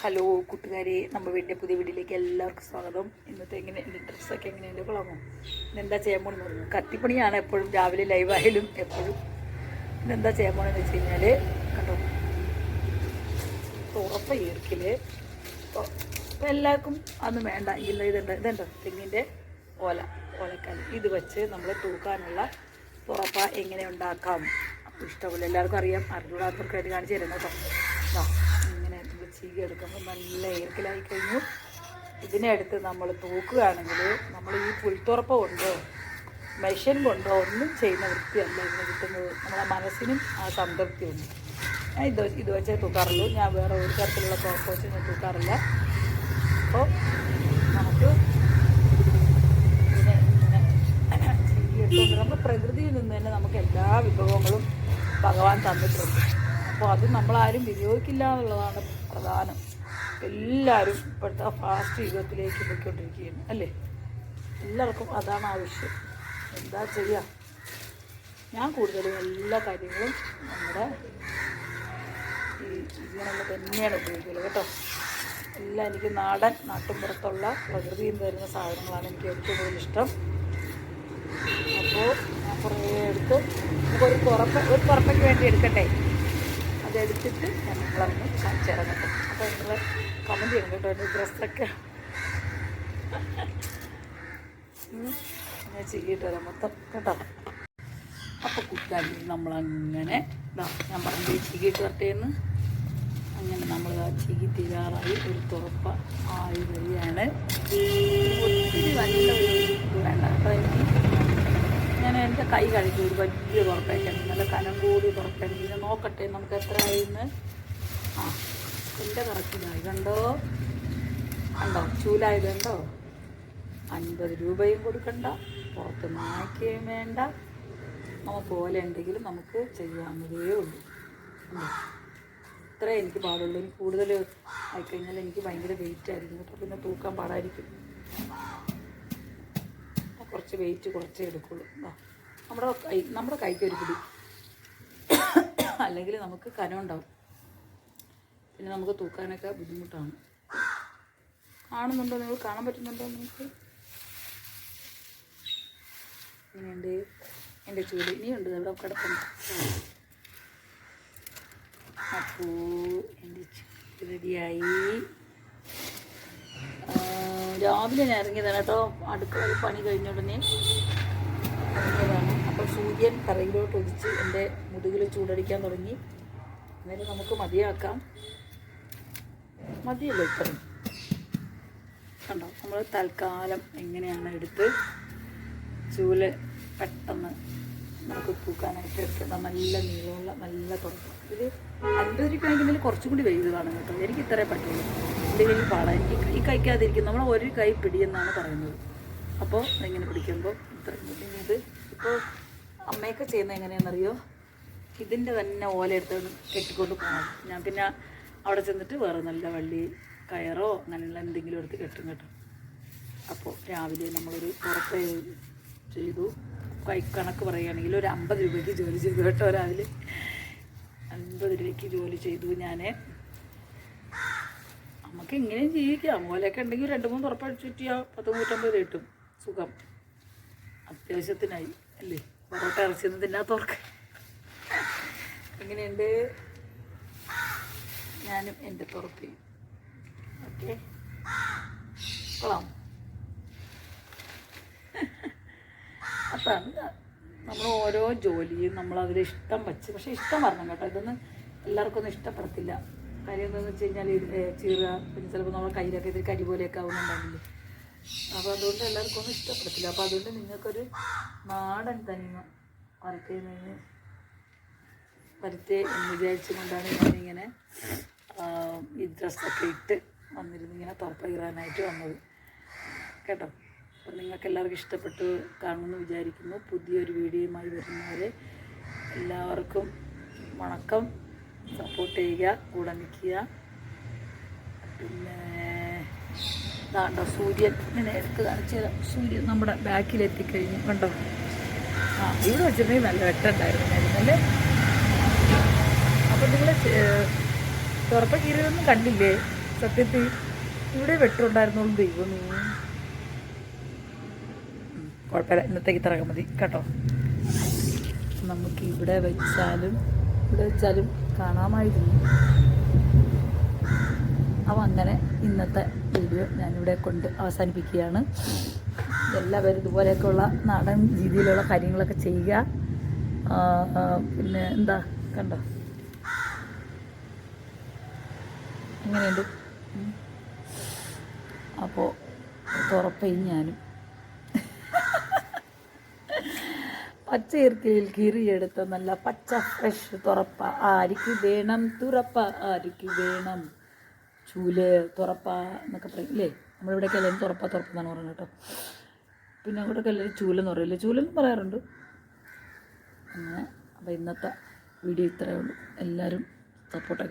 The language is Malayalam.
ഹലോ കൂട്ടുകാരെ നമ്മുടെ വീടിന്റെ പുതിയ വീട്ടിലേക്ക് എല്ലാവർക്കും സ്വാഗതം. ഇന്നത്തെ എങ്ങനെ എന്റെ ഡ്രസ്സൊക്കെ എങ്ങനെയാണ് കൊള്ളാമോ? ഇന്നെന്താ ചെയ്യാൻ പറഞ്ഞു കത്തിപ്പണിയാണ് എപ്പോഴും. രാവിലെ ലൈവായാലും എപ്പോഴും. ഇന്നെന്താ ചെയ്യാൻ പോകണമെന്ന് വെച്ച് കഴിഞ്ഞാൽ കണ്ടോ? തുറപ്പ ഈർക്കിൽ ഇപ്പം എല്ലാവർക്കും അതൊന്നും വേണ്ട. ഇല്ല ഇതുണ്ട്. ഇതുണ്ടോ? തെങ്ങിന്റെ ഓല ഓലക്കാൽ ഇത് വെച്ച് നമ്മൾ തൂക്കാനുള്ള തുറപ്പ എങ്ങനെ ഉണ്ടാക്കാം. അപ്പോൾ ഇഷ്ടമുള്ള എല്ലാവർക്കും അറിയാം. അറിഞ്ഞൂടാത്തവർക്കായിട്ട് കാണിച്ചു തരുന്നത് കേട്ടോ. ചീകി എടുക്കുമ്പോൾ നല്ല ഈർക്കിലായി കഴിഞ്ഞു. ഇതിനെടുത്ത് നമ്മൾ തൂക്കുകയാണെങ്കിൽ നമ്മൾ ഈ പുൽത്തുറപ്പ് കൊണ്ടോ മെഷീൻ കൊണ്ടോ ഒന്നും ചെയ്യുന്ന വൃത്തിയല്ല ഇതിന് കിട്ടുന്നത്. നമ്മുടെ മനസ്സിനും ആ സംതൃപ്തിയുണ്ട്. ഞാൻ ഇത് ഇത് വെച്ചേ തൂക്കാറുള്ളൂ. ഞാൻ വേറെ ഒരു തരത്തിലുള്ള പ്രോപ്പോസ് ഞാൻ തൂക്കാറില്ല. അപ്പോൾ നമുക്ക് നമ്മൾ പ്രകൃതിയിൽ നിന്ന് തന്നെ നമുക്ക് എല്ലാ വിഭവങ്ങളും ഭഗവാൻ തന്നിട്ടുണ്ട്. അപ്പോൾ അത് നമ്മളാരും വിനിയോഗിക്കില്ല എന്നുള്ളതാണ് പ്രധാനം. എല്ലാവരും ഇപ്പോഴത്തെ ഫാസ്റ്റ് യുഗത്തിലേക്ക് പോയിക്കൊണ്ടിരിക്കുകയാണ് അല്ലേ? എല്ലാവർക്കും അതാണ് ആവശ്യം എന്താ ചെയ്യുക ഞാൻ കൂടുതലും എല്ലാ കാര്യങ്ങളും നമ്മുടെ ഈ ഇങ്ങനെയുള്ള തന്നെയാണ് ഉപയോഗിക്കുന്നത് കേട്ടോ. എല്ലാം എനിക്ക് നാടൻ നാട്ടുമ്പുറത്തുള്ള പ്രകൃതിയിൽ നിന്ന് തരുന്ന സാധനങ്ങളാണ് എനിക്ക് ഏറ്റവും കൂടുതൽ ഇഷ്ടം. അപ്പോൾ ഞാൻ കുറേ എടുത്ത് നമുക്കൊരു പുറത്ത് ഒരു പുറത്തേക്ക് വേണ്ടി എടുക്കട്ടെ അതെടുത്തിട്ട് ഞാൻ നിങ്ങളൊന്ന് കാണിച്ചു തരാം കേട്ടോ അപ്പോൾ നിങ്ങൾ കമന്റ് ചെയ്യണം കേട്ടോ എന്റെ ഡ്രസ്സൊക്കെ. ഞാൻ ചെയ്തിട്ട് വരാം മൊത്തം കേട്ടോ. അപ്പോൾ കുട്ടാടി നമ്മളങ്ങനെ ഞാൻ പറഞ്ഞു ചീകിട്ട് വരട്ടേന്ന് അങ്ങനെ നമ്മൾ ചീകി തീരാറായി ഒരു തുറപ്പ ആയി വരികയാണ്. ഒത്തിരി നല്ല ഒരു വേണ്ട അപ്പോൾ എനിക്ക് കൈ കഴുകി ഒരു വലിയ തുറപ്പേക്കാണ് നല്ല കനം കൂടി തുറപ്പേക്ക് ഇത് നോക്കട്ടെ നമുക്ക് എത്ര ആയിന്ന് ആ എന്റെ കറക്റ്റിനായി കണ്ടോ? കണ്ടോ? ചൂലായത് കണ്ടോ? അൻപത് രൂപയും കൊടുക്കണ്ട പുറത്ത് മായ്ക്കുകയും വേണ്ട. നമുക്ക് പോലെ ഉണ്ടെങ്കിലും നമുക്ക് ചെയ്യാവുന്നതേ ഉള്ളൂ. ഇത്രേ എനിക്ക് പാടുള്ളൂ. ഇനി കൂടുതൽ ആയിക്കഴിഞ്ഞാൽ എനിക്ക് ഭയങ്കര വെയിറ്റ് ആയിരിക്കും. കേട്ടോ പിന്നെ തൂക്കാൻ പാടായിരിക്കും. കുറച്ച് വെയിറ്റ് കുറച്ചേ എടുക്കുള്ളൂ. നമ്മുടെ കൈ നമ്മുടെ കൈക്ക് ഒരു പിടി. അല്ലെങ്കിൽ നമുക്ക് കനം ഉണ്ടാവും. പിന്നെ നമുക്ക് തൂക്കാനൊക്കെ ബുദ്ധിമുട്ടാണ്. കാണുന്നുണ്ടോ? നിങ്ങൾ കാണാൻ പറ്റുന്നുണ്ടോ നിങ്ങൾക്ക്? ഇങ്ങനെയുണ്ട് എന്റെ ചൂട് ഇനിയുണ്ട്. ഇവിടെ കിടക്കുന്നു അപ്പോൾ എന്റെ ചൂട് റെഡിയായി. രാവിലെ ഞാൻ ഇറങ്ങിയതാണ് കേട്ടോ. അടുക്കള പണി കഴിഞ്ഞ ഉടനെ. ഇറങ്ങിയതാണ്. സൂര്യൻ തറയിലോട്ട് ഒതിച്ച് എന്റെ മുതുകിൽ ചൂടടിക്കാൻ തുടങ്ങി. അന്നേരം നമുക്ക് മതിയാക്കാം. മതിയല്ലോ ഇത്രയും. കണ്ടോ? നമ്മൾ തൽക്കാലം എങ്ങനെയാണ് എടുത്ത് ചൂൽ പെട്ടെന്ന് നമുക്ക് തൂക്കാനായിട്ട് എടുക്കുന്ന നല്ല നീളമുള്ള നല്ല തുടക്കം. ഇത് അൻപത് രൂപയാണെങ്കിൽ കുറച്ചും കൂടി വലുത് കാണും കേട്ടോ. എനിക്ക് ഇത്രേ പറ്റുള്ളൂ. എന്റെ കയ്യിൽ പാടാം എനിക്ക് കൈ കഴിക്കാതിരിക്കും നമ്മൾ ഒരു കൈ പിടിയെന്നാണ് പറയുന്നത്. അപ്പോൾ ഇങ്ങനെ പിടിക്കുമ്പോൾ ഇത്രയും. ഇത് ഇപ്പോൾ അമ്മയൊക്കെ ചെയ്യുന്നത് എങ്ങനെയാണെന്നറിയോ? ഇതിന്റെ തന്നെ ഓല എടുത്ത് കെട്ടിക്കൊണ്ട് പോകണം. ഞാൻ പിന്നെ അവിടെ ചെന്നിട്ട് വേറെ നല്ല വള്ളി കയറോ അങ്ങനെയുള്ള എന്തെങ്കിലും എടുത്ത് കെട്ടും കേട്ടോ. അപ്പോൾ രാവിലെ നമ്മളൊരു പുറത്ത് ചെയ്തു. കൈ കണക്ക് പറയുകയാണെങ്കിൽ ഒരു അമ്പത് രൂപയ്ക്ക് ജോലി ചെയ്തു കേട്ടോ രാവിലെ. അൻപത് രൂപയ്ക്ക് ജോലി ചെയ്തു ഞാൻ നമുക്ക് എങ്ങനെയും ജീവിക്കാം. ഓലയൊക്കെ ഉണ്ടെങ്കിൽ രണ്ട് മൂന്ന് ഉറപ്പടിച്ചു ചുറ്റിയാൽ പത്ത് നൂറ്റമ്പത് കിട്ടും. സുഖം. അത്യാവശ്യത്തിനായി അല്ലേ? പൊറോട്ട ഇറച്ചിയൊന്നും തിന്നാത്തവർക്ക്. എങ്ങനെയുണ്ട്? ഞാനും എന്റെ തുറപ്പി ഓക്കെ. കൊള്ളാം. അതാണ് നമ്മൾ ഓരോ ജോലിയും നമ്മൾ അതിൽ ഇഷ്ടം വച്ച് പക്ഷെ ഇഷ്ടം വരണം കേട്ടോ. ഇതൊന്നും എല്ലാവർക്കും ഒന്നും ഇഷ്ടപ്പെടത്തില്ല. കാര്യം എന്താണെന്ന് വെച്ച് കഴിഞ്ഞാൽ ചീറുക പിന്നെ ചിലപ്പോൾ നമ്മളെ കയ്യിലൊക്കെ ഇത് കരി പോലെയൊക്കെ ആവുന്നുണ്ടാവില്ലേ? അപ്പോൾ അതുകൊണ്ട് എല്ലാവർക്കും ഒന്നും ഇഷ്ടപ്പെടത്തില്ല. അപ്പോൾ അതുകൊണ്ട് നിങ്ങൾക്കൊരു നാടൻ തനിമ വരയ്ക്കുന്നതിന് വരുത്തേ എന്ന് വിചാരിച്ചുകൊണ്ടാണ് ഞാനിങ്ങനെ ഈ ഡ്രസ്സൊക്കെ ഇട്ട് വന്നിരുന്ന് ഇങ്ങനെ തുറപ്പിടാനായിട്ട് വന്നത്. കേട്ടോ? അപ്പോൾ നിങ്ങൾക്ക് എല്ലാവർക്കും ഇഷ്ടപ്പെട്ട് കാണുമെന്ന് വിചാരിക്കുന്നു. പുതിയൊരു വീഡിയോയുമായി വരുന്നവരെ എല്ലാവർക്കും വണക്കം. സപ്പോർട്ട് ചെയ്യുക കൂടെ നിൽക്കുക. പിന്നെ ഇതാണ്ടോ സൂര്യൻ ഇങ്ങനെ എടുത്ത് കാണിച്ചു തരാം സൂര്യൻ നമ്മുടെ ബാക്കിലെത്തിക്കഴിഞ്ഞു. കണ്ടോ? ആ ഇവിടെ വെച്ചിട്ടുണ്ടെങ്കിൽ നല്ല അല്ലേ? അപ്പോൾ നിങ്ങൾ തുറപ്പ കീരൊന്നും കണ്ടില്ലേ? സത്യത്തിൽ ഇവിടെ വെട്ടുണ്ടായിരുന്നുള്ളൂ ദൈവമേ. കുഴപ്പമില്ല. ഇന്നത്തേക്ക് ഇത്ര മതി. കേട്ടോ? നമുക്ക് ഇവിടെ വെച്ചാലും ഇവിടെ വെച്ചാലും കാണാമായിരുന്നു. അപ്പം അങ്ങനെ ഇന്നത്തെ വീഡിയോ ഞാനിവിടെ കൊണ്ട് അവസാനിപ്പിക്കുകയാണ്. എല്ലാവരും ഇതുപോലെയൊക്കെയുള്ള നാടൻ രീതിയിലുള്ള കാര്യങ്ങളൊക്കെ ചെയ്യുക. പിന്നെ എന്താ കണ്ടോ? എങ്ങനെയുണ്ട്? അപ്പോൾ തുറപ്പയും ഞാനും. പച്ച ഇറക്കിയിൽ കീറിയെടുത്ത നല്ല പച്ച ഫ്രഷ് തുറപ്പ. ആരിക്ക് വേണം തുറപ്പ? ആരിക്ക് വേണം ചൂൽ തുറപ്പ എന്നൊക്കെ പറയും. ഇല്ലേ? നമ്മളിവിടെയൊക്കെ എല്ലാവരും തുറപ്പ തുറപ്പ എന്നാണ് പറയുന്നത് കേട്ടോ. പിന്നെ അങ്ങോട്ടൊക്കെ എല്ലാവരും ചൂലെന്ന് പറയില്ലേ ചൂലെന്ന് പറയാറുണ്ട്. അങ്ങനെ. അപ്പോൾ ഇന്നത്തെ വീഡിയോ ഇത്രയേ ഉള്ളൂ. എല്ലാവരും സപ്പോർട്ടൊക്കെ